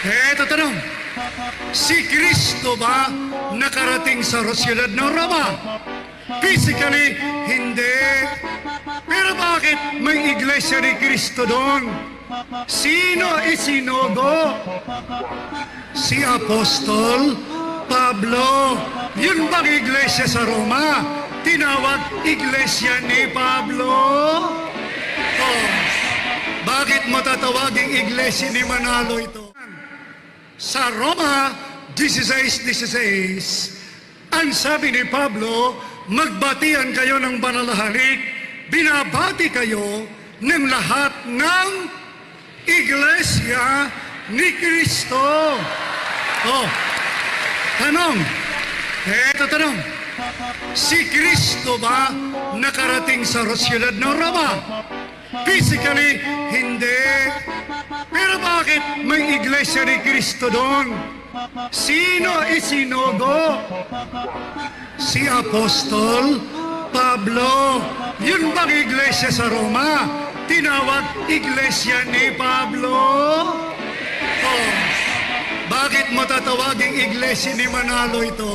Eto tanong, si Kristo ba nakarating sa siyudad ng Roma? Physically, hindi. Pero bakit may iglesia ni Kristo doon? Sino isinugo? Si Apostol Pablo. Yun bang iglesia sa Roma? Tinawag iglesia ni Pablo? Oh, bakit matatawaging iglesia ni Manalo ito? Sa Roma 16.16, ang sabi ni Pablo, magbatian kayo ng banalahalik, binabati kayo ng lahat ng iglesia ni Kristo. Oh, tanong, eto tanong, si Kristo ba nakarating sa siyudad ng Roma? Physically, hindi. Bakit may iglesia ni Kristo doon? Sino isinugo? Si Apostol Pablo. Yun bang iglesia sa Roma? Tinawag iglesia ni Pablo? Oh, bakit matatawaging iglesia ni Manalo ito?